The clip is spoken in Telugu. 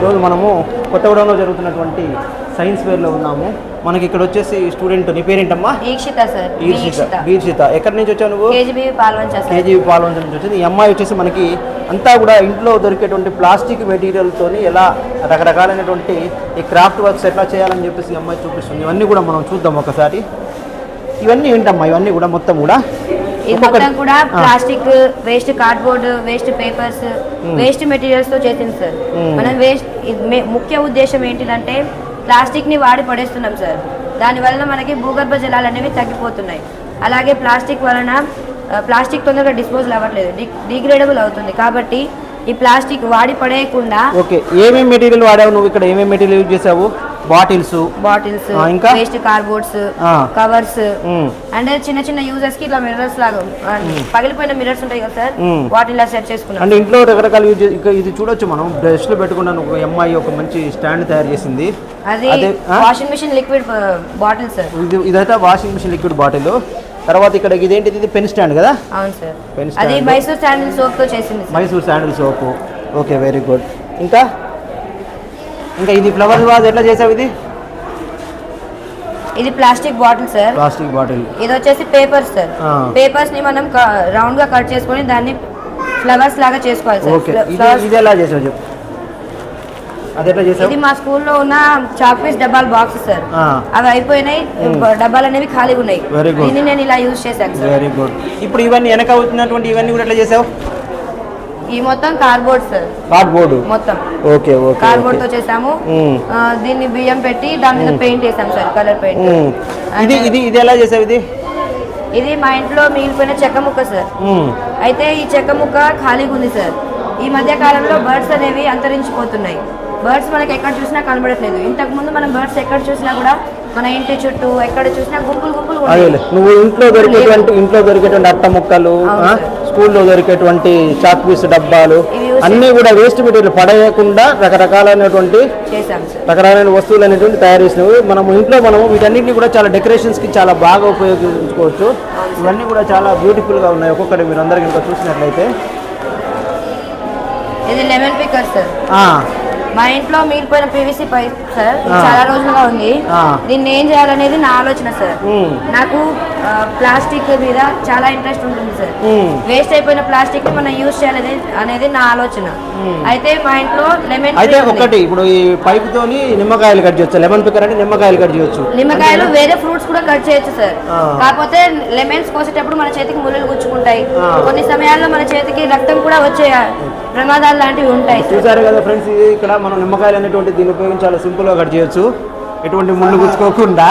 ఈరోజు మనము కొత్తగూడెంలో జరుగుతున్నటువంటి సైన్స్ ఫేర్లో ఉన్నాము. మనకి ఇక్కడ వచ్చేసి స్టూడెంట్ నీ పేరేంటమ్మా? ఈక్షిత సార్. ఈర్షిత ఎక్కడి నుంచి వచ్చావు నువ్వు? కేజీబీ పాల్వంచ నుంచి వచ్చింది. ఈ అమ్మాయి వచ్చేసి మనకి అంతా కూడా ఇంట్లో దొరికేటువంటి ప్లాస్టిక్ మెటీరియల్తోని ఎలా రకరకాలైనటువంటి ఈ క్రాఫ్ట్ వర్క్స్ ఎట్లా చేయాలని చెప్పేసి ఈ అమ్మాయి చూపిస్తుంది. ఇవన్నీ కూడా మనం చూద్దాం ఒకసారి. ఇవన్నీ ఏంటమ్మా? ఇవన్నీ కూడా మొత్తం కూడా. ఇది మొత్తం కూడా plastic waste cardboard waste papers waste మెటీరియల్స్తో చేసింది సార్. మనం వేస్ట్ ముఖ్య ఉద్దేశం ఏంటిదంటే ప్లాస్టిక్ని వాడి పడేస్తున్నాం సార్. దాని వలన మనకి భూగర్భ జలాలు అనేవి తగ్గిపోతున్నాయి. అలాగే ప్లాస్టిక్ వలన ప్లాస్టిక్ తొందరగా డిస్పోజల్ అవ్వట్లేదు. డిగ్రేడబుల్ అవుతుంది. కాబట్టి ఈ ప్లాస్టిక్ వాడి పడేయకుండా ఓకే. ఏమేమి మెటీరియల్ వాడావు నువ్వు? ఇక్కడ ఏమేమి మెటీరియల్ యూజ్ చేసావు? బాటిల్స్ బాటిల్స్ ఇంకా? వేస్ట్ కార్డ్బోర్డ్స్ ఆ. కవర్స్. అంటే చిన్న చిన్న యూజర్స్కి ఇట్లా మిర్రర్స్ లాగా పగిలిపోయిన మిర్రర్స్ ఉంటాయి కదా సార్. వాటిని ఇలా సెట్ చేసుకున్నాం అంటే ఇంట్లో రకరకాల యూజ్ ఇది చూడొచ్చు మనం బ్రష్లు పెట్టుకున్నాను ఒక అమ్మాయి ఒక మంచి స్టాండ్ తయారు చేసింది అది అదే? Washing machine liquid bottle sir ఇది ఇదైతే వాషింగ్ మిషన్ లిక్విడ్ బాటిల్ తర్వాత ఇక్కడ ఇదేంటిది ఇది పెన్ స్టాండ్ కదా అవును సార్ Pen అది stand. మైసూర్ శాండిల్ సోప్తో చేసింది sir Mysore sandal soap okay very good ఇంకా ఇంకా ఇది ఫ్లవర్ వాజ్ ఎట్లా చేసావు ఇది? ఇది plastic bottle sir. Plastic bottle. ఇది వచ్చేసి పేపర్స్ సార్. పేపర్స్ని మనం రౌండ్గా కట్ చేసుకొని దాన్ని ఫ్లవర్స్ లాగా చేసుకోవాలి సార్. ఇది ఎలా చేసావు చెప్పు. ఇది మా స్కూల్లో ఉన్న చాక్ పీస్ డబ్బాల బాక్స్ సార్. ఆ. అవి అయిపోయినాయి. డబ్బాలు అనేవి ఖాళీగా ఉన్నాయి. దీన్ని నేను ఇలా యూజ్ చేశాను సార్. వెరీ గుడ్ ఇప్పుడు ఇవన్నీ వెనక అవుతున్నటువంటి ఇవన్నీ కూడా ఎట్లా చేసావు? ఈ మొత్తం కార్డ్బోర్డ్ సార్ కార్డ్ బోర్డు మొత్తం. ఓకే ఓకే కార్డ్బోర్డ్తో చేసాము. ఆ, దీన్ని బియ్యం పెట్టి దాని మీద పెయింట్ వేసాం సార్ కలర్ పెయింట్. ఇది ఇది ఇది ఎలా చేసావు ఇది? ఇది మా ఇంట్లో మిగిలిపోయిన చెక్క ముక్క సార్ మ్మ్. అయితే ఈ చెక్క ముక్క ఖాళీగా ఉంది సార్ ఈ మధ్య కాలంలో బర్డ్స్ అనేవి అంతరించిపోతున్నాయి. బర్డ్స్ మనకి ఎక్కడ చూసినా కనబడట్లేదు. ఇంతకు ముందు మనం బర్డ్స్ ఎక్కడ చూసినా కూడా మన ఇంటి చుట్టూ ఎక్కడ చూసినా గుంపులు గుంపులు. నువ్వు ఇంట్లో దొరికేటువంటి ఇంట్లో దొరికేటువంటి అట్ట ముక్కలు. స్కూల్లో దొరికేటువంటి చాక్ పీస్ డబ్బాలు అన్నీ కూడా వేస్ట్ మెటీరియల్ పడేయకుండా రకరకాలైనటువంటి రకరకాలైన వస్తువులు అనేటువంటి తయారు చేసినవి మనం ఇంట్లో మనము వీటన్నిటిని కూడా చాలా డెకరేషన్స్కి చాలా బాగా ఉపయోగించుకోవచ్చు. ఇవన్నీ కూడా చాలా బ్యూటిఫుల్గా ఉన్నాయి. ఒక్కొక్కటి మీరు అందరికి ఇంకా చూసినట్లయితే. ఇది లెమన్ పిక్కర్ సార్. మా ఇంట్లో మిగిలిపోయిన పీవీసీ పైప్ సార్. చాలా రోజులుగా ఉంది. దీన్ని ఏం చేయాలనేది నా ఆలోచన సార్. నాకు ప్లాస్టిక్ మీద చాలా ఇంట్రెస్ట్ ఉంటుంది సార్. వేస్ట్ అయిపోయిన ప్లాస్టిక్ని మనం యూజ్ చేయాలి అనేది నా ఆలోచన అయితే మా ఇంట్లో లెమన్ అయితే ఒకటి ఇప్పుడు ఈ పైప్ తోని నిమ్మకాయలు కట్ చేయొచ్చు లెమన్ పిక్కర్ అంటే నిమ్మకాయలు కట్ చేయొచ్చు నిమ్మకాయలు వేరే ఫ్రూట్స్ కూడా కట్ చేయొచ్చు సార్. కాకపోతే లెమన్స్ కోసేటప్పుడు మన చేతికి ముళ్ళలు గుచ్చుకుంటాయి. కొన్ని సమయాల్లో మన చేతికి రక్తం కూడా వచ్చే ప్రమాదాలు లాంటివి ఉంటాయి చూసారు కదా ఫ్రెండ్స్ ఇది ఇక్కడ మనం నిమ్మకాయలు అనేటువంటి దీన్ని ఉపయోగించాలి సింపుల్ సింపుల్గా కట్ చేయొచ్చు. ఎటువంటి ముళ్ళు గుచ్చుకోకుండా.